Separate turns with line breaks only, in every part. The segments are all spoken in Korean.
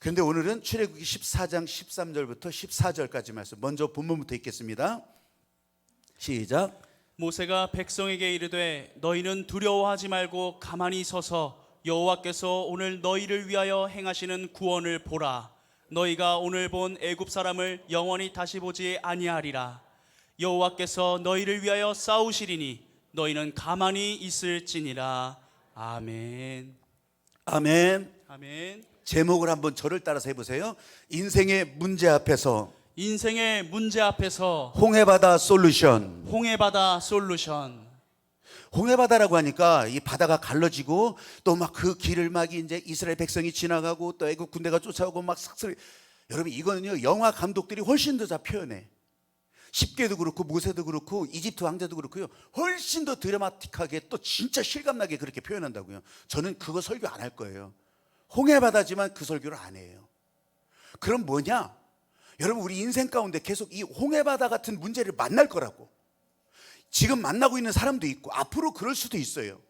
그런데 오늘은 출애굽기 14장 13절부터 14절까지 말씀. 먼저 본문부터 읽겠습니다. 시작.
모세가 백성에게 이르되 너희는 두려워하지 말고 가만히 서서 여호와께서 오늘 너희를 위하여 행하시는 구원을 보라 너희가 오늘 본 애굽 사람을 영원히 다시 보지 아니하리라 여호와께서 너희를 위하여 싸우시리니 너희는 가만히 있을지니라 아멘
아멘.
아멘
제목을 한번 저를 따라서 해보세요. 인생의 문제 앞에서
인생의 문제 앞에서
홍해바다 솔루션.
홍해바다 솔루션.
홍해바다라고 하니까 이 바다가 갈라지고 또 막 그 길을 막 이제 이스라엘 백성이 지나가고 또 애국 군대가 쫓아오고 막 삭슬. 여러분 이거는요 영화 감독들이 훨씬 더 잘 표현해. 십계도 그렇고 모세도 그렇고 이집트 왕자도 그렇고요. 훨씬 더 드라마틱하게 또 진짜 실감나게 그렇게 표현한다고요. 저는 그거 설교 안 할 거예요 홍해바다지만 그 설교를 안 해요 그럼 뭐냐 여러분 우리 인생 가운데 계속 이 홍해바다 같은 문제를 만날 거라고 지금 만나고 있는 사람도 있고 앞으로 그럴 수도 있어요.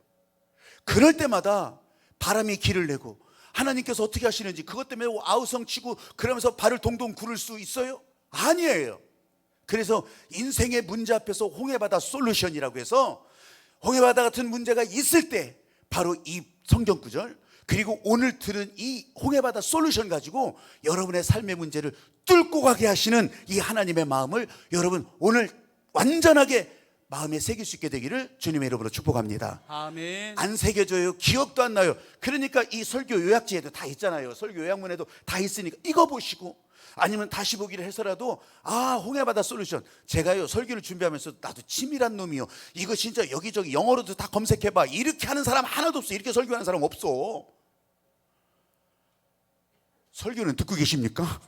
그럴 때마다 바람이 길을 내고 하나님께서 어떻게 하시는지 그것 때문에 아우성 치고 그러면서 발을 동동 구를 수 있어요? 아니에요. 그래서 인생의 문제 앞에서 홍해바다 솔루션이라고 해서 홍해바다 같은 문제가 있을 때 바로 이 성경 구절 그리고 오늘 들은 이 홍해바다 솔루션 가지고 여러분의 삶의 문제를 뚫고 가게 하시는 이 하나님의 마음을 여러분 오늘 완전하게 마음에 새길 수 있게 되기를 주님의 이름으로 축복합니다.
아멘
안 새겨져요. 기억도 안 나요. 그러니까 이 설교 요약지에도 다 있잖아요. 설교 요약문에도 다 있으니까 이거 보시고 아니면 다시 보기를 해서라도 아 홍해바다 솔루션 제가요 설교를 준비하면서 나도 치밀한 놈이요 이거 진짜 여기저기 영어로도 다 검색해봐 이렇게 하는 사람 하나도 없어 이렇게 설교하는 사람 없어 설교는 듣고 계십니까?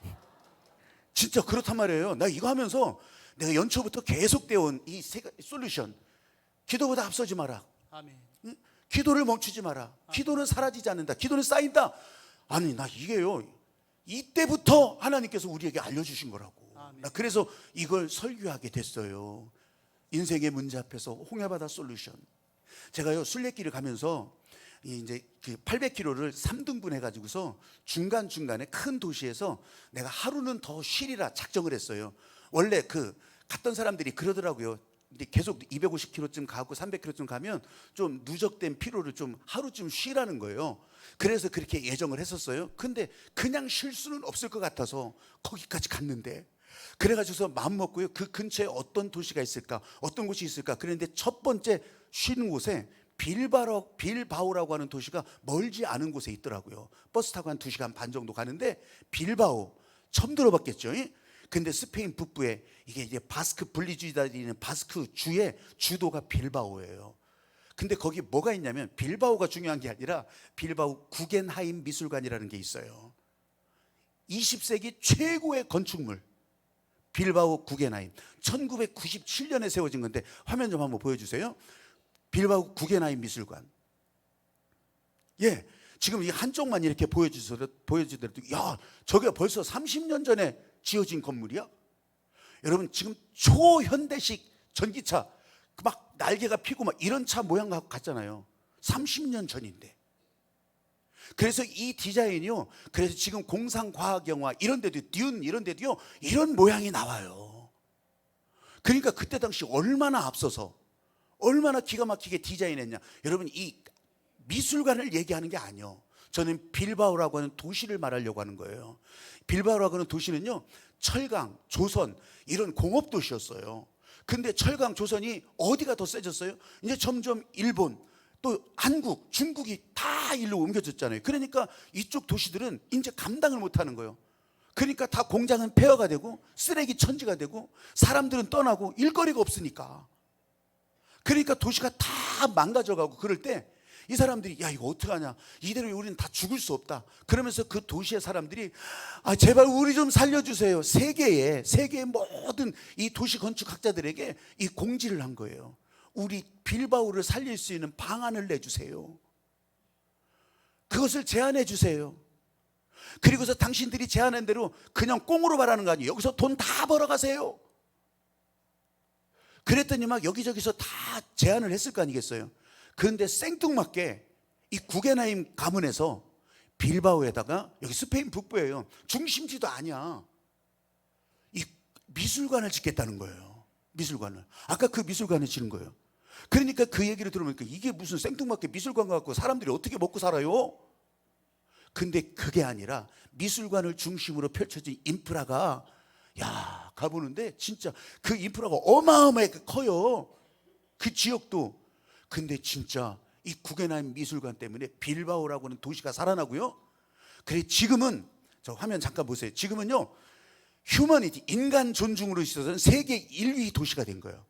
진짜 그렇단 말이에요 나 이거 하면서 내가 연초부터 계속되어 온이 솔루션 기도보다 앞서지 마라
아멘
응? 기도를 멈추지 마라. 기도는 사라지지 않는다. 기도는 쌓인다. 아니 나 이게요. 이때부터 하나님께서 우리에게 알려주신 거라고.
아멘.
나 그래서 이걸 설교하게 됐어요. 인생의 문제 앞에서 홍해바다 솔루션. 제가요 순례길을 가면서 이 이제 그 800km를 3등분 해가지고서 중간 중간에 큰 도시에서 내가 하루는 더 쉬리라 작정을 했어요. 원래 그 갔던 사람들이 그러더라고요. 근데 계속 250km쯤 가고 300km쯤 가면 좀 누적된 피로를 좀 하루쯤 쉬라는 거예요. 그래서 그렇게 예정을 했었어요. 근데 그냥 쉴 수는 없을 것 같아서 거기까지 갔는데 그래가지고서 마음 먹고요. 그 근처에 어떤 도시가 있을까, 어떤 곳이 있을까. 그런데 첫 번째 쉬는 곳에 빌바로 빌바오라고 하는 도시가 멀지 않은 곳에 있더라고요. 버스 타고 한 2시간 반 정도 가는데 빌바오 처음 들어봤겠죠. 예? 근데 스페인 북부에 이게 이제 바스크 분리주의자들이 는 바스크 주의 주도가 빌바오예요. 근데 거기 뭐가 있냐면 빌바오가 중요한 게 아니라 빌바오 구겐하임 미술관이라는 게 있어요. 20세기 최고의 건축물 빌바오 구겐하임 1997년에 세워진 건데 화면 좀 한번 보여주세요. 빌바오 구겐하임 미술관. 예, 지금 이 한쪽만 이렇게 보여주더라도 야 저게 벌써 30년 전에 지어진 건물이야? 여러분 지금 초현대식 전기차 그막 날개가 피고 막 이런 차 모양 갖고 갔잖아요. 30년 전인데. 그래서 이 디자인이요. 그래서 지금 공상과학영화 이런 데도 듀운 이런 데도요. 이런 모양이 나와요. 그러니까 그때 당시 얼마나 앞서서 얼마나 기가 막히게 디자인했냐. 여러분 이 미술관을 얘기하는 게 아니요. 저는 빌바오라고 하는 도시를 말하려고 하는 거예요. 빌바오라고 하는 도시는요. 철강, 조선 이런 공업 도시였어요. 근데 철강, 조선이 어디가 더 세졌어요? 이제 점점 일본 또 한국, 중국이 다 일로 옮겨졌잖아요. 그러니까 이쪽 도시들은 이제 감당을 못 하는 거예요. 그러니까 다 공장은 폐허가 되고 쓰레기 천지가 되고 사람들은 떠나고 일거리가 없으니까. 그러니까 도시가 다 망가져가고 그럴 때 이 사람들이 야 이거 어떡하냐? 이대로 우리는 다 죽을 수 없다. 그러면서 그 도시의 사람들이 아 제발 우리 좀 살려주세요. 세계에 세계의 모든 이 도시 건축학자들에게 이 공지를 한 거예요 우리 빌바오를 살릴 수 있는 방안을 내주세요. 그것을 제안해 주세요. 그리고서 당신들이 제안한 대로 그냥 꽁으로 말하는 거 아니에요? 여기서 돈 다 벌어가세요 그랬더니 막 여기저기서 다 제안을 했을 거 아니겠어요. 그런데 생뚱맞게 이 구겐하임 가문에서 빌바오에다가 여기 스페인 북부예요. 중심지도 아니야. 이 미술관을 짓겠다는 거예요. 미술관을. 아까 그 미술관을 짓는 거예요. 그러니까 그 얘기를 들으니까 이게 무슨 생뚱맞게 미술관 갖고 사람들이 어떻게 먹고 살아요? 근데 그게 아니라 미술관을 중심으로 펼쳐진 인프라가 야 가보는데 진짜 그 인프라가 어마어마하게 커요. 그 지역도. 근데 진짜 이 구겐하임 미술관 때문에 빌바오라고 하는 도시가 살아나고요. 그래 지금은 저 화면 잠깐 보세요. 지금은요 휴머니티 인간 존중으로 있어서는 세계 1위 도시가 된 거예요.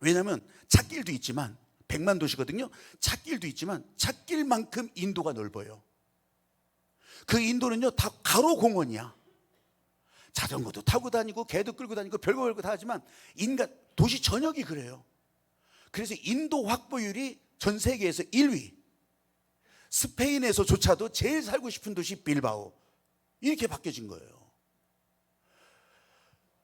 왜냐하면 찾길도 있지만 100만 도시거든요. 찾길도 있지만 찾길만큼 인도가 넓어요. 그 인도는요 다 가로 공원이야. 자전거도 타고 다니고 개도 끌고 다니고 별거 별거 다 하지만 인간 도시 전역이 그래요. 그래서 인도 확보율이 전 세계에서 1위. 스페인에서조차도 제일 살고 싶은 도시 빌바오. 이렇게 바뀌어진 거예요.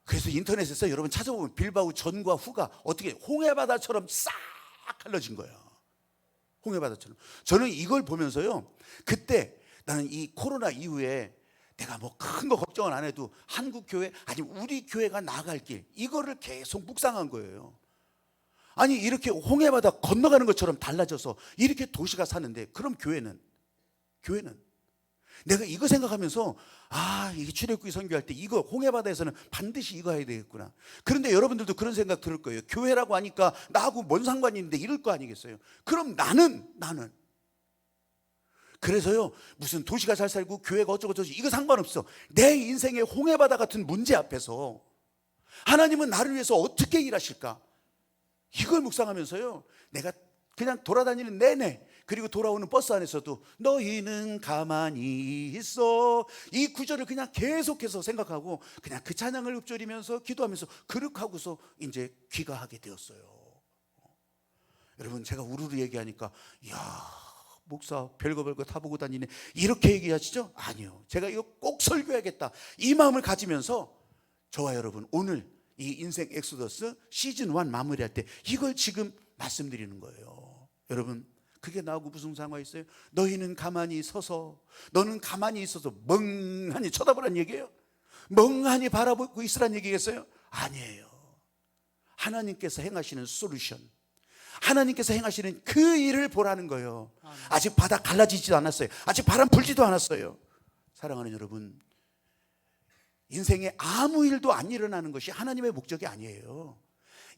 그래서 인터넷에서 여러분 찾아보면 빌바오 전과 후가 어떻게 홍해바다처럼 싹 갈라진 거예요. 홍해바다처럼. 저는 이걸 보면서요. 그때 나는 이 코로나 이후에 내가 뭐 큰 거 걱정은 안 해도 한국 교회 아니 우리 교회가 나갈 길 이거를 계속 묵상한 거예요. 아니 이렇게 홍해바다 건너가는 것처럼 달라져서 이렇게 도시가 사는데 그럼 교회는 교회는 내가 이거 생각하면서 아 이게 출애굽기 선교할 때 이거 홍해바다에서는 반드시 이거 해야 되겠구나. 그런데 여러분들도 그런 생각 들을 거예요. 교회라고 하니까 나하고 뭔 상관이 있는데 이럴 거 아니겠어요? 그럼 나는 나는 그래서요 무슨 도시가 잘 살고 교회가 어쩌고 저쩌고 이거 상관없어. 내 인생의 홍해바다 같은 문제 앞에서 하나님은 나를 위해서 어떻게 일하실까? 이걸 묵상하면서요. 내가 그냥 돌아다니는 내내 그리고 돌아오는 버스 안에서도 너희는 가만히 있어 이 구절을 그냥 계속해서 생각하고 그냥 그 찬양을 읊조리면서 기도하면서 그렇하고서 이제 귀가하게 되었어요. 여러분 제가 우르르 얘기하니까 야 목사 별거 별거 다 보고 다니네 이렇게 얘기하시죠? 아니요. 제가 이거 꼭 설교해야겠다 이 마음을 가지면서 저와 여러분 오늘 이 인생 엑소더스 시즌 1 마무리할 때 이걸 지금 말씀드리는 거예요. 여러분 그게 나하고 무슨 상관 있어요? 너희는 가만히 서서 너는 가만히 있어서 멍하니 쳐다보란 얘기예요? 멍하니 바라보고 있으란 얘기겠어요? 아니에요. 하나님께서 행하시는 솔루션 하나님께서 행하시는 그 일을 보라는 거예요. 아직 바다 갈라지지도 않았어요. 아직 바람 불지도 않았어요. 사랑하는 여러분, 인생에 아무 일도 안 일어나는 것이 하나님의 목적이 아니에요.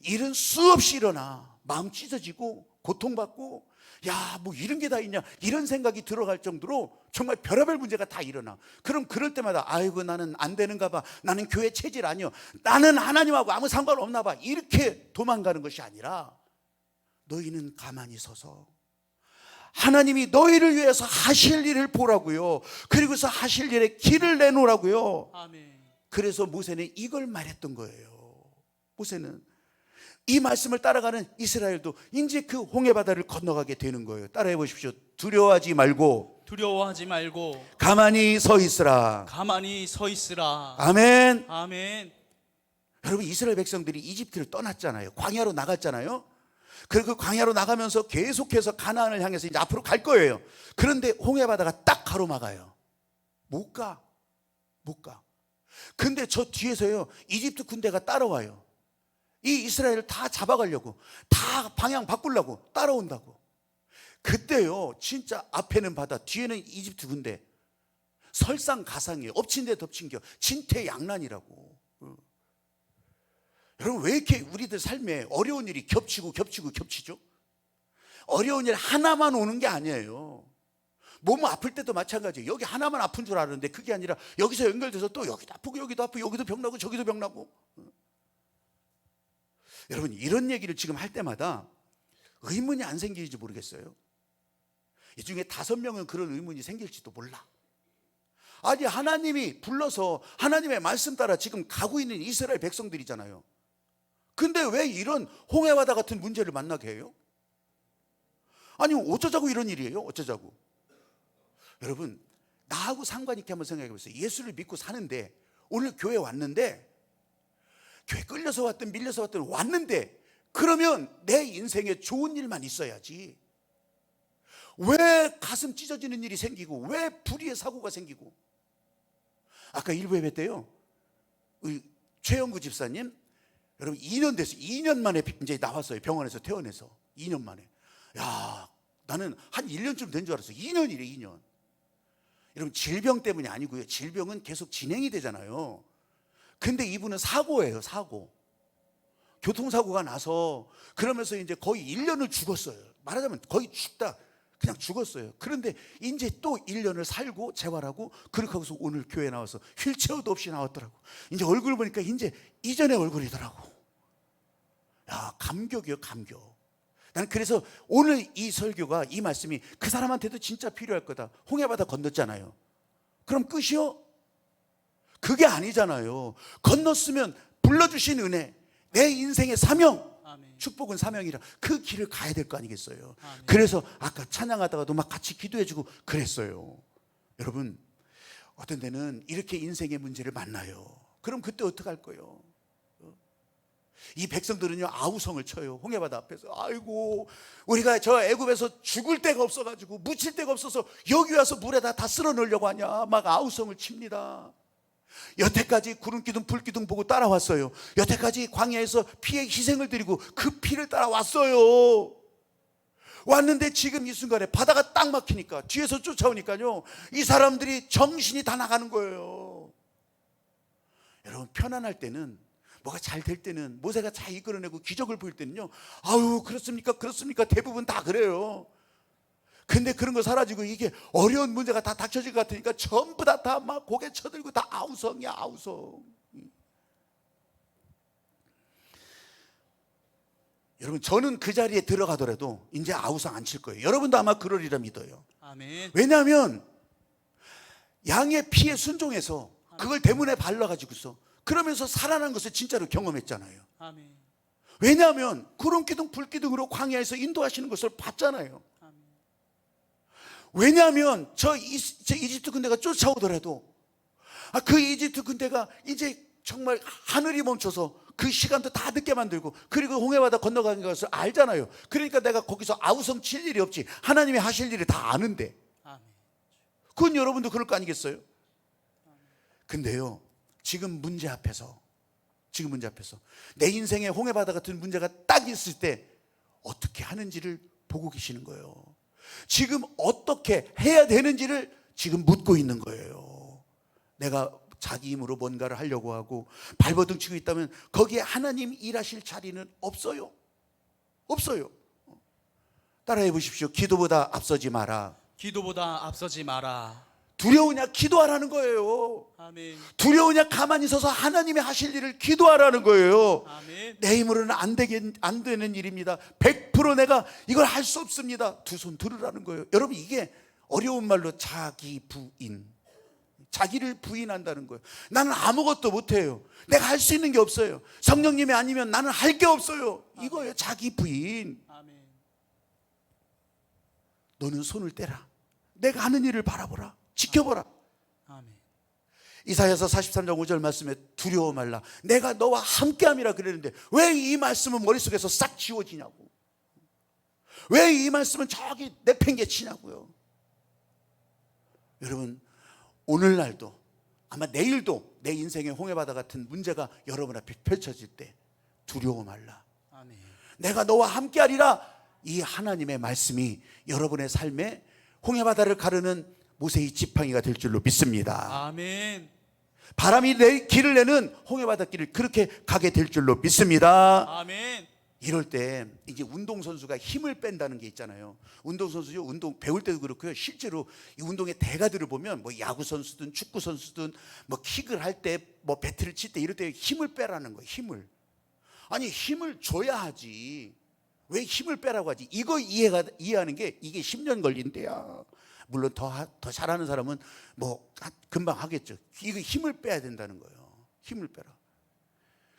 일은 수없이 일어나 마음 찢어지고 고통받고 야 뭐 이런 게 다 있냐 이런 생각이 들어갈 정도로 정말 별의별 문제가 다 일어나. 그럼 그럴 때마다 아이고 나는 안 되는가 봐. 나는 교회 체질 아니요. 나는 하나님하고 아무 상관 없나 봐. 이렇게 도망가는 것이 아니라 너희는 가만히 서서 하나님이 너희를 위해서 하실 일을 보라고요. 그리고서 하실 일에 길을 내놓으라고요.
아멘.
그래서 모세는 이걸 말했던 거예요. 모세는 이 말씀을 따라가는 이스라엘도 이제 그 홍해 바다를 건너가게 되는 거예요. 따라해 보십시오. 두려워하지 말고
두려워하지 말고
가만히 서 있으라.
가만히 서 있으라.
아멘.
아멘.
여러분 이스라엘 백성들이 이집트를 떠났잖아요. 광야로 나갔잖아요. 그리고 그 광야로 나가면서 계속해서 가나안을 향해서 이제 앞으로 갈 거예요. 그런데 홍해 바다가 딱 가로막아요. 못 가. 못 가. 근데 저 뒤에서요. 이집트 군대가 따라와요. 이 이스라엘을 다 잡아가려고 다 방향 바꾸려고 따라온다고. 그때요. 진짜 앞에는 바다, 뒤에는 이집트 군대. 설상가상이에요. 엎친 데 덮친 겨. 진퇴양난이라고. 어. 여러분 왜 이렇게 우리들 삶에 어려운 일이 겹치고 겹치고 겹치죠? 어려운 일 하나만 오는 게 아니에요. 몸 아플 때도 마찬가지예요. 여기 하나만 아픈 줄 알았는데 그게 아니라 여기서 연결돼서 또 여기도 아프고 여기도 아프고 여기도 병나고 저기도 병나고. 여러분 이런 얘기를 지금 할 때마다 의문이 안 생기는지 모르겠어요. 이 중에 다섯 명은 그런 의문이 생길지도 몰라. 아니 하나님이 불러서 하나님의 말씀 따라 지금 가고 있는 이스라엘 백성들이잖아요. 근데 왜 이런 홍해바다 같은 문제를 만나게 해요? 아니 어쩌자고 이런 일이에요? 어쩌자고? 여러분 나하고 상관 있게 한번 생각해 보세요. 예수를 믿고 사는데 오늘 교회 왔는데 교회 끌려서 왔든 밀려서 왔든 왔는데 그러면 내 인생에 좋은 일만 있어야지. 왜 가슴 찢어지는 일이 생기고 왜 불의의 사고가 생기고 아까 일부 예배 때요 최영구 집사님 여러분 2년 됐어요 2년 만에 이제 나왔어요 병원에서 퇴원해서 2년 만에 야 나는 한 1년쯤 된 줄 알았어요 2년이래 2년 여러분 질병 때문이 아니고요 질병은 계속 진행이 되잖아요 근데 이분은 사고예요 사고 교통사고가 나서 그러면서 이제 거의 1년을 죽었어요. 말하자면 거의 죽다. 그냥 죽었어요. 그런데 이제 또 1년을 살고 재활하고 그렇게 하고서 오늘 교회 나와서 휠체어도 없이 나왔더라고. 이제 얼굴 보니까 이제 이전의 얼굴이더라고. 야, 감격이요, 감격. 난 그래서 오늘 이 설교가 이 말씀이 그 사람한테도 진짜 필요할 거다. 홍해바다 건넜잖아요. 그럼 끝이요? 그게 아니잖아요. 건넜으면 불러주신 은혜, 내 인생의 사명,
아멘.
축복은 사명이라 그 길을 가야 될 거 아니겠어요.
아멘.
그래서 아까 찬양하다가도 막 같이 기도해주고 그랬어요. 여러분 어떤 데는 이렇게 인생의 문제를 만나요. 그럼 그때 어떻게 할 거예요? 어? 이 백성들은요 아우성을 쳐요 홍해바다 앞에서 아이고 우리가 저 애굽에서 죽을 데가 없어가지고 묻힐 데가 없어서 여기 와서 물에다 다 쓸어 넣으려고 하냐 막 아우성을 칩니다 여태까지 구름 기둥 불 기둥 보고 따라왔어요. 여태까지 광야에서 피의 희생을 드리고 그 피를 따라왔어요. 왔는데 지금 이 순간에 바다가 딱 막히니까 뒤에서 쫓아오니까요. 이 사람들이 정신이 다 나가는 거예요. 여러분 편안할 때는 뭐가 잘 될 때는 모세가 잘 이끌어내고 기적을 보일 때는요. 아유 그렇습니까? 그렇습니까? 대부분 다 그래요. 근데 그런 거 사라지고 이게 어려운 문제가 다 닥쳐질 것 같으니까 전부 다 다 막 고개 쳐들고 다 아우성이야 아우성. 여러분 저는 그 자리에 들어가더라도 이제 아우성 안 칠 거예요. 여러분도 아마 그러리라 믿어요.
아멘.
왜냐하면 양의 피에 순종해서 그걸 대문에 발라가지고서 그러면서 살아난 것을 진짜로 경험했잖아요.
아멘.
왜냐하면 구름 기둥 불 기둥으로 광야에서 인도하시는 것을 봤잖아요.
아멘.
왜냐하면 저, 이, 저 이집트 군대가 쫓아오더라도 아, 그 이집트 군대가 이제 정말 하늘이 멈춰서 그 시간도 다 늦게 만들고 그리고 홍해바다 건너가는 것을 알잖아요. 그러니까 내가 거기서 아우성 칠 일이 없지. 하나님이 하실 일을 다 아는데. 그건 여러분도 그럴 거 아니겠어요? 근데요, 지금 문제 앞에서, 지금 문제 앞에서 내 인생에 홍해바다 같은 문제가 딱 있을 때 어떻게 하는지를 보고 계시는 거예요. 지금 어떻게 해야 되는지를 지금 묻고 있는 거예요. 내가 자기 힘으로 뭔가를 하려고 하고 발버둥 치고 있다면 거기에 하나님 일하실 자리는 없어요. 없어요. 따라해 보십시오. 기도보다 앞서지 마라.
기도보다 앞서지 마라.
두려우냐 기도하라는 거예요.
아멘.
두려우냐 가만히 서서 하나님이 하실 일을 기도하라는 거예요.
아멘.
내 힘으로는 안 되긴 안 되는 일입니다. 100% 내가 이걸 할 수 없습니다. 두 손 들으라는 거예요. 여러분 이게 어려운 말로 자기 부인. 자기를 부인한다는 거예요. 나는 아무것도 못 해요. 내가 할 수 있는 게 없어요. 성령님이 아니면 나는 할 게 없어요. 이거예요. 자기 부인.
아멘.
너는 손을 떼라. 내가 하는 일을 바라보라. 지켜보라.
아멘.
이사야서 43장 5절 말씀에 두려워 말라. 내가 너와 함께함이라 그랬는데 왜 이 말씀은 머릿속에서 싹 지워지냐고. 왜 이 말씀은 저기 내팽개치냐고요. 여러분 오늘날도 아마 내일도 내 인생의 홍해바다 같은 문제가 여러분 앞에 펼쳐질 때 두려워 말라.
아멘.
내가 너와 함께하리라. 이 하나님의 말씀이 여러분의 삶에 홍해바다를 가르는 모세의 지팡이가 될 줄로 믿습니다.
아멘.
바람이 내 길을 내는 홍해바다 길을 그렇게 가게 될 줄로 믿습니다.
아멘.
이럴 때 이제 운동 선수가 힘을 뺀다는 게 있잖아요. 운동 선수죠. 운동 배울 때도 그렇고요. 실제로 이 운동의 대가들을 보면 뭐 야구 선수든 축구 선수든 뭐 킥을 할 때 뭐 배트를 칠 때 이럴 때 힘을 빼라는 거예요. 힘을. 아니 힘을 줘야 하지. 왜 힘을 빼라고 하지? 이거 이해가 이해하는 게 이게 10년 걸린대야. 물론 더 더 잘하는 사람은 뭐 하- 금방 하겠죠. 이거 힘을 빼야 된다는 거예요. 힘을 빼라.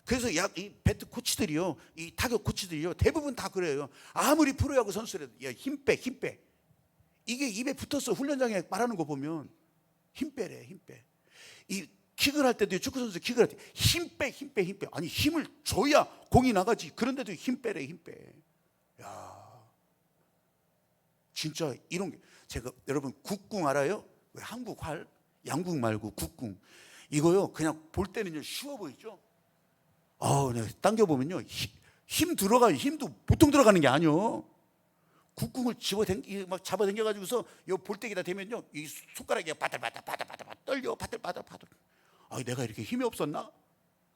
그래서 약이 배트 코치들이요, 이 타격 코치들이요, 대부분 다 그래요. 아무리 프로야구 선수라도 야 힘 빼, 힘 빼. 이게 입에 붙었어 훈련장에 말하는 거 보면 힘 빼래, 힘 빼. 이 킥을 할 때도 축구 선수 킥을 할 때 힘 빼, 힘 빼, 힘 빼. 아니 힘을 줘야 공이 나가지. 그런데도 힘 빼래, 힘 빼. 야, 진짜 이런 게 제가 여러분 국궁 알아요? 왜 한국 활 양궁 말고 국궁 이거요 그냥 볼 때는요 쉬워 보이죠? 아, 네. 당겨 보면요 힘, 힘 들어가 힘도 보통 들어가는 게 아니요. 국궁을 집어 당기 막 잡아 당겨 가지고서 요 볼때기다 대면요 이 손가락이 바들바들 바들바들 떨려 바들바들 바들. 아, 내가 이렇게 힘이 없었나?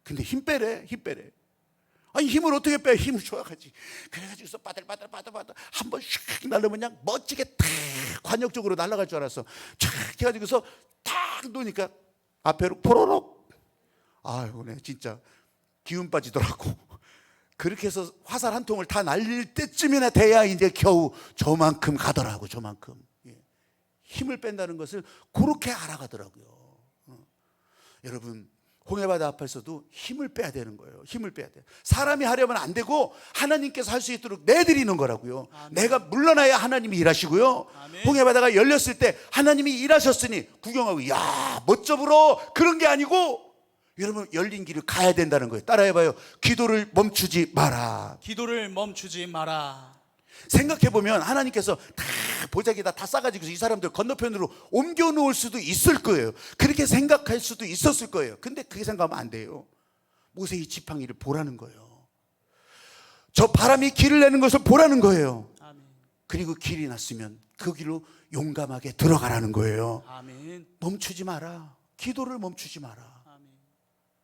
근데 힘 빼래 힘 빼래. 아니 힘을 어떻게 빼? 힘을 줘야지. 그래 가지고서 바들바들 바들바들 한 번 슉 날르면 그냥 멋지게 탁 관역적으로 날아갈 줄 알았어. 쫙 해가지고서 탁 놓으니까 앞에로 포로록. 아유, 네 진짜 기운 빠지더라고. 그렇게 해서 화살 한 통을 다 날릴 때쯤이나 돼야 이제 겨우 저만큼 가더라고, 저만큼. 예. 힘을 뺀다는 것을 그렇게 알아가더라고요. 어. 여러분, 홍해바다 앞에서도 힘을 빼야 되는 거예요. 힘을 빼야 돼. 사람이 하려면 안 되고 하나님께서 할 수 있도록 내드리는 거라고요. 내가 물러나야 하나님이 일하시고요.
아멘.
홍해바다가 열렸을 때 하나님이 일하셨으니 구경하고 야 멋져 불어 그런 게 아니고 여러분 열린 길을 가야 된다는 거예요. 따라해봐요. 기도를 멈추지 마라.
기도를 멈추지 마라.
생각해 보면 하나님께서 다 보자기다 다 싸가지고 이 사람들 건너편으로 옮겨 놓을 수도 있을 거예요. 그렇게 생각할 수도 있었을 거예요. 근데 그게 생각하면 안 돼요. 모세의 지팡이를 보라는 거예요. 저 바람이 길을 내는 것을 보라는 거예요. 그리고 길이 났으면 그 길로 용감하게 들어가라는 거예요.
아멘.
멈추지 마라. 기도를 멈추지 마라.
아멘.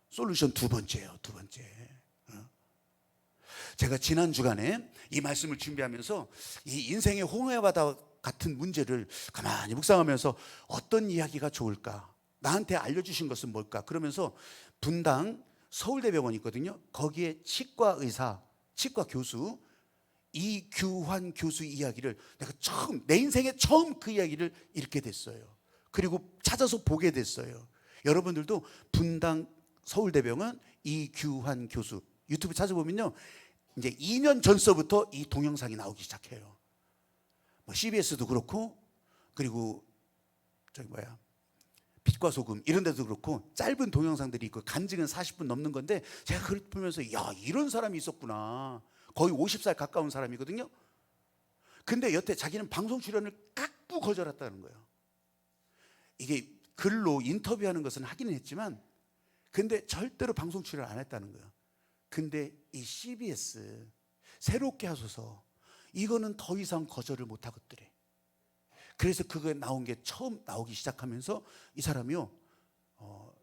솔루션 두 번째요. 두 번째. 어? 제가 지난 주간에 이 말씀을 준비하면서 이 인생의 홍해바다 같은 문제를 가만히 묵상하면서 어떤 이야기가 좋을까? 나한테 알려주신 것은 뭘까? 그러면서 분당 서울대병원 있거든요. 거기에 치과 의사, 치과 교수 이규환 교수 이야기를 내가 처음 내 인생에 처음 그 이야기를 읽게 됐어요. 그리고 찾아서 보게 됐어요. 여러분들도 분당 서울대병원 이규환 교수 유튜브 찾아보면요. 이제 2년 전서부터 이 동영상이 나오기 시작해요. 뭐 CBS도 그렇고 그리고 저기 뭐야 빛과 소금 이런 데도 그렇고 짧은 동영상들이 있고 간증은 40분 넘는 건데 제가 그걸 보면서 야 이런 사람이 있었구나. 거의 50살 가까운 사람이거든요. 근데 여태 자기는 방송 출연을 깍부 거절했다는 거예요. 이게 글로 인터뷰하는 것은 하기는 했지만 근데 절대로 방송 출연 안 했다는 거예요. 근데 이 CBS 새롭게 하소서 이거는 더 이상 거절을 못 하겠더래 그래서 그거 나온 게 처음 나오기 시작하면서 이 사람이요 어,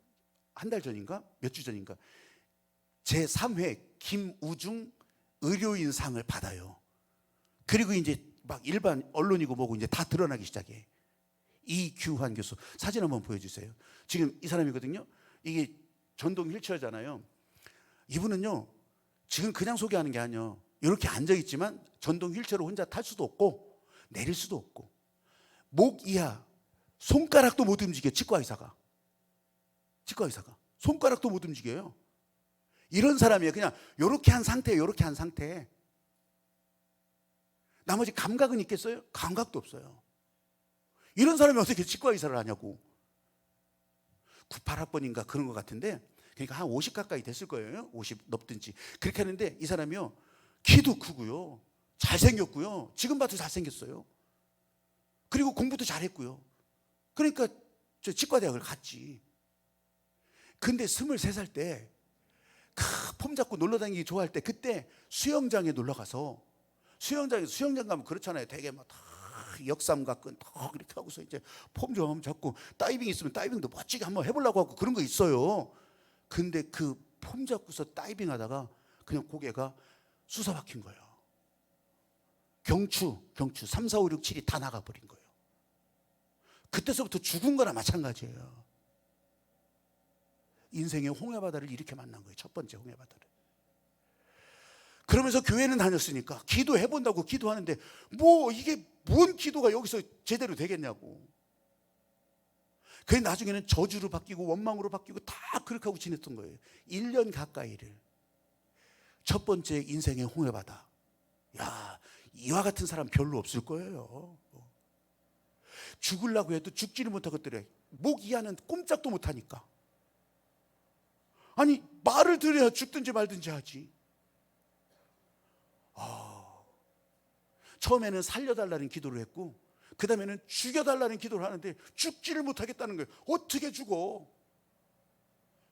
한 달 전인가 몇 주 전인가 제 3회 김우중 의료인 상을 받아요. 그리고 이제 막 일반 언론이고 뭐고 이제 다 드러나기 시작해. 이규환 교수 사진 한번 보여주세요. 지금 이 사람이거든요. 이게 전동 휠체어잖아요. 이분은요 지금 그냥 소개하는 게 아니에요. 이렇게 앉아 있지만 전동 휠체어로 혼자 탈 수도 없고 내릴 수도 없고 목 이하 손가락도 못 움직여 치과 의사가 치과 의사가 손가락도 못 움직여요. 이런 사람이에요. 그냥 이렇게 한 상태, 이렇게 한 상태. 나머지 감각은 있겠어요? 감각도 없어요. 이런 사람이 어떻게 치과 의사를 하냐고. 98학번인가 그런 것 같은데, 그러니까 한 50 가까이 됐을 거예요. 50 넘든지. 그렇게 하는데 이 사람이요. 키도 크고요. 잘생겼고요. 지금 봐도 잘생겼어요. 그리고 공부도 잘했고요. 그러니까 저 치과대학을 갔지. 근데 23살 때, 크, 폼 잡고 놀러 다니기 좋아할 때, 그때 수영장에 놀러 가서, 수영장에, 수영장 가면 그렇잖아요. 되게 막 다 역삼각근 딱 이렇게 하고서 이제 폼 좀 잡고, 다이빙 있으면 다이빙도 멋지게 한번 해보려고 하고 그런 거 있어요. 근데 그 폼 잡고서 다이빙 하다가 그냥 고개가 쑤서 박힌 거예요. 경추, 경추, 3, 4, 5, 6, 7이 다 나가버린 거예요. 그때서부터 죽은 거나 마찬가지예요. 인생의 홍해바다를 이렇게 만난 거예요. 첫 번째 홍해바다를. 그러면서 교회는 다녔으니까 기도해 본다고 기도하는데 뭐 이게 뭔 기도가 여기서 제대로 되겠냐고. 그 나중에는 저주로 바뀌고 원망으로 바뀌고 다 그렇게 하고 지냈던 거예요. 1년 가까이를. 첫 번째 인생의 홍해바다. 야, 이와 같은 사람 별로 없을 거예요. 죽으려고 해도 죽지를 못하겠더래. 목 이하는 꼼짝도 못하니까. 아니 말을 들어야 죽든지 말든지 하지. 아, 처음에는 살려달라는 기도를 했고 그 다음에는 죽여달라는 기도를 하는데 죽지를 못하겠다는 거예요. 어떻게 죽어?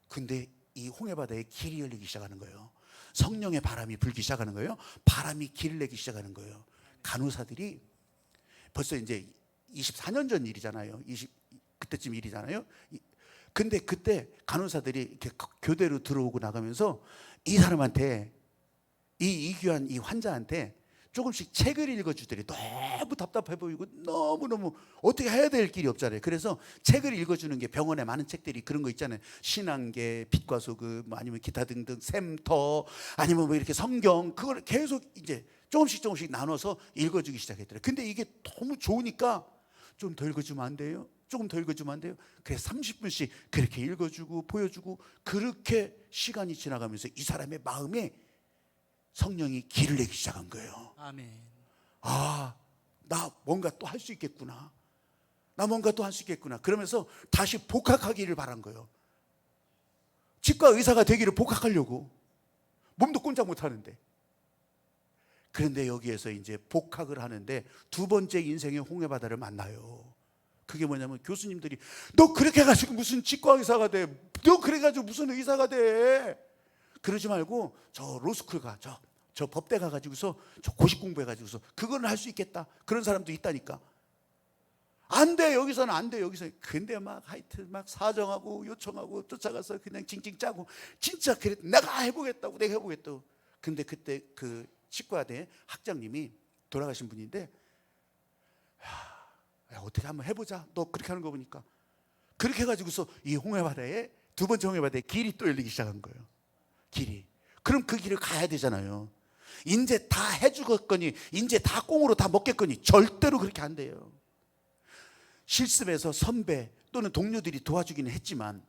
근데 이 홍해바다에 길이 열리기 시작하는 거예요. 성령의 바람이 불기 시작하는 거예요. 바람이 길을 내기 시작하는 거예요. 간호사들이 벌써 이제 24년 전 일이잖아요. 20 그때쯤 일이잖아요. 이- 근데 그때 간호사들이 이렇게 교대로 들어오고 나가면서 이 사람한테 이 이규한 이 환자한테 조금씩 책을 읽어주더니 너무 답답해 보이고 너무 너무 어떻게 해야 될 길이 없잖아요. 그래서 책을 읽어주는 게 병원에 많은 책들이 그런 거 있잖아요. 신앙계, 빛과 소금, 뭐 아니면 기타 등등 샘터, 아니면 뭐 이렇게 성경 그걸 계속 이제 조금씩 조금씩 나눠서 읽어주기 시작했더래요. 근데 이게 너무 좋으니까 좀 더 읽어주면 안 돼요? 조금 더 읽어주면 안 돼요? 그래서 30분씩 그렇게 읽어주고 보여주고 그렇게 시간이 지나가면서 이 사람의 마음에 성령이 길을 내기 시작한 거예요.
아멘.
아, 나 뭔가 또 할 수 있겠구나. 나 뭔가 또 할 수 있겠구나. 그러면서 다시 복학하기를 바란 거예요. 치과 의사가 되기를 복학하려고. 몸도 꼼짝 못 하는데. 그런데 여기에서 이제 복학을 하는데 두 번째 인생의 홍해바다를 만나요. 그게 뭐냐면 교수님들이 너 그렇게 해가지고 무슨 치과 의사가 돼? 너 그래가지고 무슨 의사가 돼? 그러지 말고 저 로스쿨 가, 저, 저 법대 가가지고서 저 고시 공부해가지고서 그거는 할수 있겠다. 그런 사람도 있다니까. 안 돼, 여기서는 안 돼, 여기서. 근데 막 하여튼 막 사정하고 요청하고 쫓아가서 그냥 징징 짜고 진짜 그래. 내가 해보겠다고, 내가 해보겠다고. 근데 그때 그 치과대 학장님이 돌아가신 분인데 야, 어떻게 한번 해보자. 너 그렇게 하는 거 보니까. 그렇게 해가지고서 이 홍해바다에 두 번째 홍해바다에 길이 또 열리기 시작한 거예요. 길이. 그럼 그 길을 가야 되잖아요. 인제 다 해주겠거니, 인제 다 꽁으로 다 먹겠거니, 절대로 그렇게 안 돼요. 실습에서 선배 또는 동료들이 도와주기는 했지만,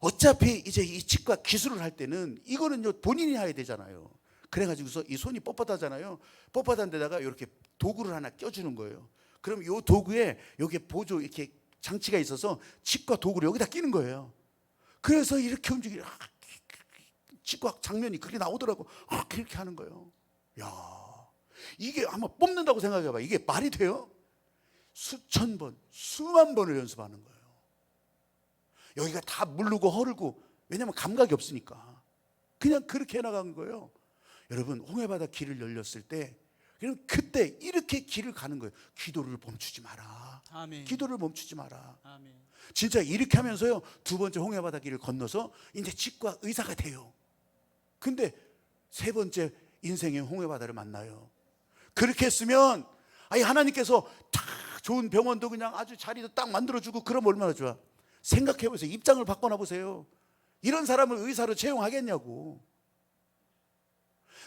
어차피 이제 이 치과 기술을 할 때는 이거는요, 본인이 해야 되잖아요. 그래가지고서 이 손이 뻣뻣하잖아요. 뻣뻣한 데다가 이렇게 도구를 하나 껴주는 거예요. 그럼 이 도구에 여기 보조 이렇게 장치가 있어서 치과 도구를 여기다 끼는 거예요. 그래서 이렇게 움직이 아, 치과 장면이 그렇게 나오더라고. 아, 그렇게 하는 거예요. 야, 이게 아마 뽑는다고 생각해봐. 이게 말이 돼요? 수천 번, 수만 번을 연습하는 거예요. 여기가 다 물르고 허르고 왜냐면 감각이 없으니까 그냥 그렇게 해나간 거예요. 여러분 홍해바다 길을 열렸을 때 그럼 그때 이렇게 길을 가는 거예요. 기도를 멈추지 마라.
아멘.
기도를 멈추지 마라.
아멘.
진짜 이렇게 하면서요 두 번째 홍해바다 길을 건너서 이제 치과 의사가 돼요. 근데 세 번째 인생의 홍해 바다를 만나요. 그렇게 했으면 아니 하나님께서 다 좋은 병원도 그냥 아주 자리도 딱 만들어 주고 그럼 얼마나 좋아. 생각해 보세요. 입장을 바꿔놔 보세요. 이런 사람을 의사로 채용하겠냐고.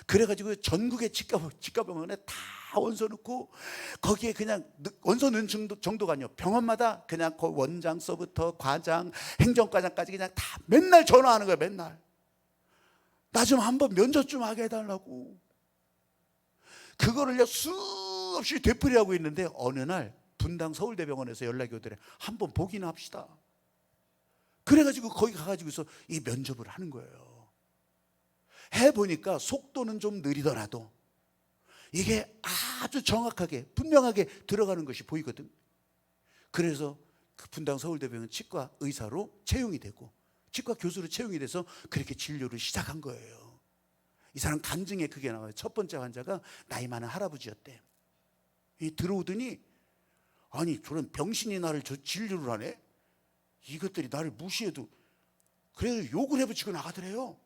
그래가지고 전국의 치과, 치과병원에 다 원서 넣고 거기에 그냥 넣- 원서 넣은 정도, 정도가 아니요 병원마다 그냥 그 원장서부터 과장, 행정과장까지 그냥 다 맨날 전화하는 거예요 맨날 나 좀 한번 면접 좀 하게 해달라고. 그거를요 수없이 되풀이하고 있는데 어느 날 분당 서울대병원에서 연락이 오더래. 한번 보기나 합시다. 그래가지고 거기 가가지고서 이 면접을 하는 거예요. 해보니까 속도는 좀 느리더라도 이게 아주 정확하게 분명하게 들어가는 것이 보이거든. 그래서 그 분당 서울대병원 치과 의사로 채용이 되고 치과 교수로 채용이 돼서 그렇게 진료를 시작한 거예요. 이 사람 간증에 그게 나와요. 첫 번째 환자가 나이 많은 할아버지였대. 이 들어오더니 아니 저런 병신이 나를 저 진료를 하네. 이것들이 나를 무시해도 그래서 욕을 해붙이고 나가더래요.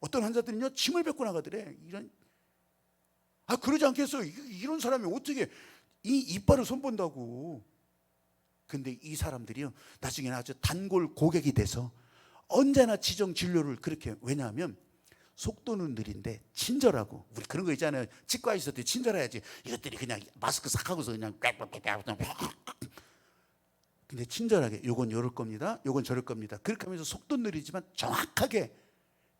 어떤 환자들은요 침을 뱉고 나가더래. 이런 아 그러지 않겠어. 이- 이런 사람이 어떻게 이 이빨을 손본다고. 근데 이 사람들이요 나중에는 아주 단골 고객이 돼서 언제나 지정 진료를 그렇게 왜냐하면 속도는 느린데 친절하고 우리 그런 거 있잖아요. 치과에서도 친절해야지. 이것들이 그냥 마스크 싹 하고서 그냥 근데 친절하게 요건 요럴 겁니다. 요건 저럴 겁니다. 그렇게 하면서 속도 느리지만 정확하게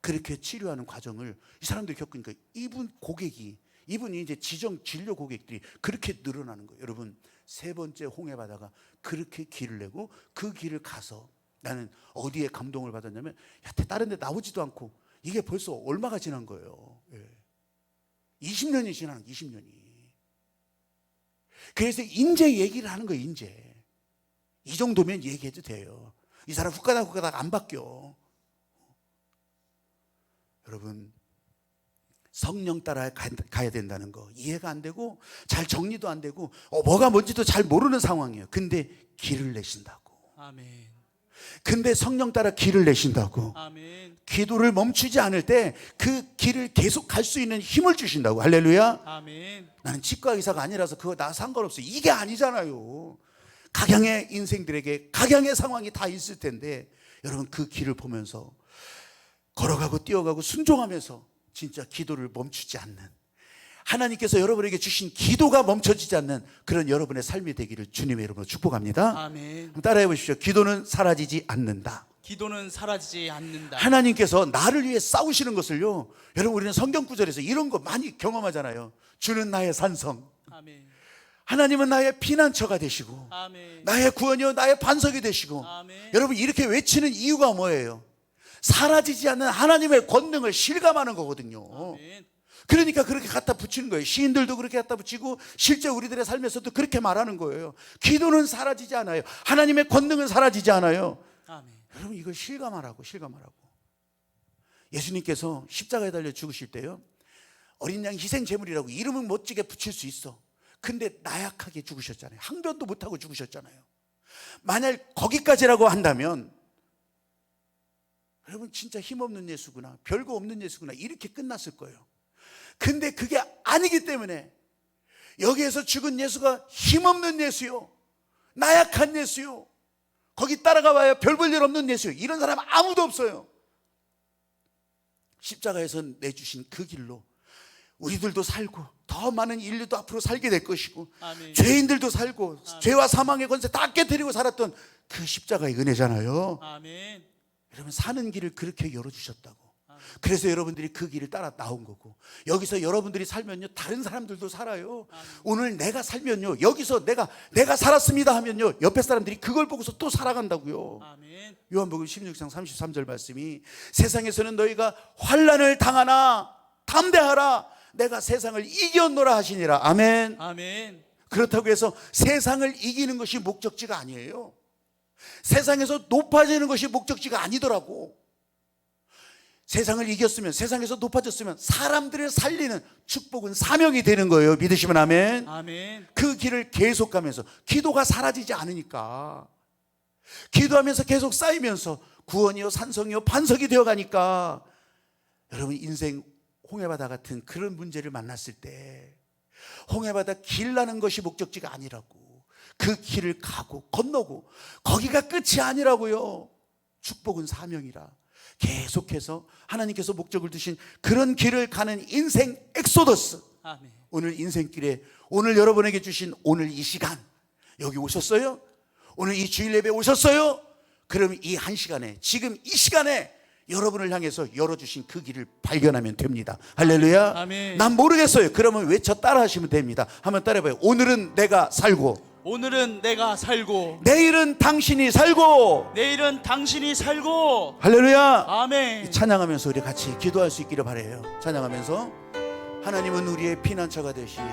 그렇게 치료하는 과정을 이 사람들이 겪으니까 이분 고객이 이분이 이제 지정 진료 고객들이 그렇게 늘어나는 거예요. 여러분 세 번째 홍해 바다가 그렇게 길을 내고 그 길을 가서 나는 어디에 감동을 받았냐면 여태 다른 데 나오지도 않고 이게 벌써 얼마가 지난 거예요. 예. 20년이 지난 20년이. 그래서 인재 얘기를 하는 거예요, 인재. 이 정도면 얘기해도 돼요. 이 사람 훅가닥 훅가닥 안 바뀌어. 여러분, 성령 따라 가- 가야 된다는 거 이해가 안 되고 잘 정리도 안 되고 어, 뭐가 뭔지도 잘 모르는 상황이에요. 근데 길을 내신다고.
아멘.
근데 성령 따라 길을 내신다고.
아멘.
기도를 멈추지 않을 때 그 길을 계속 갈 수 있는 힘을 주신다고. 할렐루야.
아멘.
나는 치과 의사가 아니라서 그거 나 상관없어. 이게 아니잖아요. 각양의 인생들에게 각양의 상황이 다 있을 텐데 여러분 그 길을 보면서 걸어가고 뛰어가고 순종하면서 진짜 기도를 멈추지 않는 하나님께서 여러분에게 주신 기도가 멈춰지지 않는 그런 여러분의 삶이 되기를 주님의 이름으로 축복합니다.
아멘.
따라해 보십시오. 기도는 사라지지 않는다.
기도는 사라지지 않는다.
하나님께서 나를 위해 싸우시는 것을요. 여러분 우리는 성경 구절에서 이런 거 많이 경험하잖아요. 주는 나의 산성.
아멘.
하나님은 나의 피난처가 되시고
아멘.
나의 구원이요 나의 반석이 되시고
아멘.
여러분 이렇게 외치는 이유가 뭐예요? 사라지지 않는 하나님의 권능을 실감하는 거거든요.
아멘.
그러니까 그렇게 갖다 붙이는 거예요. 시인들도 그렇게 갖다 붙이고 실제 우리들의 삶에서도 그렇게 말하는 거예요. 기도는 사라지지 않아요. 하나님의 권능은 사라지지 않아요.
아멘.
여러분 이걸 실감하라고 실감하라고. 예수님께서 십자가에 달려 죽으실 때요. 어린 양 희생 제물이라고 이름은 멋지게 붙일 수 있어. 근데 나약하게 죽으셨잖아요. 항변도 못 하고 죽으셨잖아요. 만약 거기까지라고 한다면 여러분 진짜 힘없는 예수구나. 별거 없는 예수구나. 이렇게 끝났을 거예요. 근데 그게 아니기 때문에 여기에서 죽은 예수가 힘없는 예수요. 나약한 예수요. 거기 따라가 봐야 별 볼 일 없는 예수. 이런 사람 아무도 없어요. 십자가에서 내주신 그 길로 우리들도 살고 더 많은 인류도 앞으로 살게 될 것이고
아멘.
죄인들도 살고 죄와 사망의 권세 다 깨뜨리고 살았던 그 십자가의 은혜잖아요.
아멘.
여러분 사는 길을 그렇게 열어주셨다고. 그래서 여러분들이 그 길을 따라 나온 거고 여기서 여러분들이 살면요 다른 사람들도 살아요. 오늘 내가 살면요 여기서 내가 내가 살았습니다 하면요 옆에 사람들이 그걸 보고서 또 살아간다고요.
아멘.
요한복음 16장 33절 말씀이 세상에서는 너희가 환란을 당하나 담대하라 내가 세상을 이겼노라 하시니라 아멘.
아멘.
그렇다고 해서 세상을 이기는 것이 목적지가 아니에요. 세상에서 높아지는 것이 목적지가 아니더라고. 세상을 이겼으면 세상에서 높아졌으면 사람들을 살리는 축복은 사명이 되는 거예요. 믿으시면 아멘.
아멘.
그 길을 계속 가면서 기도가 사라지지 않으니까 기도하면서 계속 쌓이면서 구원이요 산성이요 반석이 되어 가니까 여러분 인생 홍해바다 같은 그런 문제를 만났을 때 홍해바다 길 나는 것이 목적지가 아니라고 그 길을 가고 건너고 거기가 끝이 아니라고요 축복은 사명이라 계속해서 하나님께서 목적을 두신 그런 길을 가는 인생 엑소더스
아멘.
오늘 인생길에 오늘 여러분에게 주신 오늘 이 시간 여기 오셨어요? 오늘 이 주일 예배 오셨어요? 그럼 이 한 시간에 지금 이 시간에 여러분을 향해서 열어주신 그 길을 발견하면 됩니다. 할렐루야.
아멘.
난 모르겠어요. 그러면 외쳐 따라 하시면 됩니다. 한번 따라해봐요. 오늘은 내가 살고
오늘은 내가 살고
내일은 당신이 살고
내일은 당신이 살고
할렐루야.
아멘.
찬양하면서 우리 같이 기도할 수 있기를 바래요. 찬양하면서 하나님은 우리의 피난처가 되시니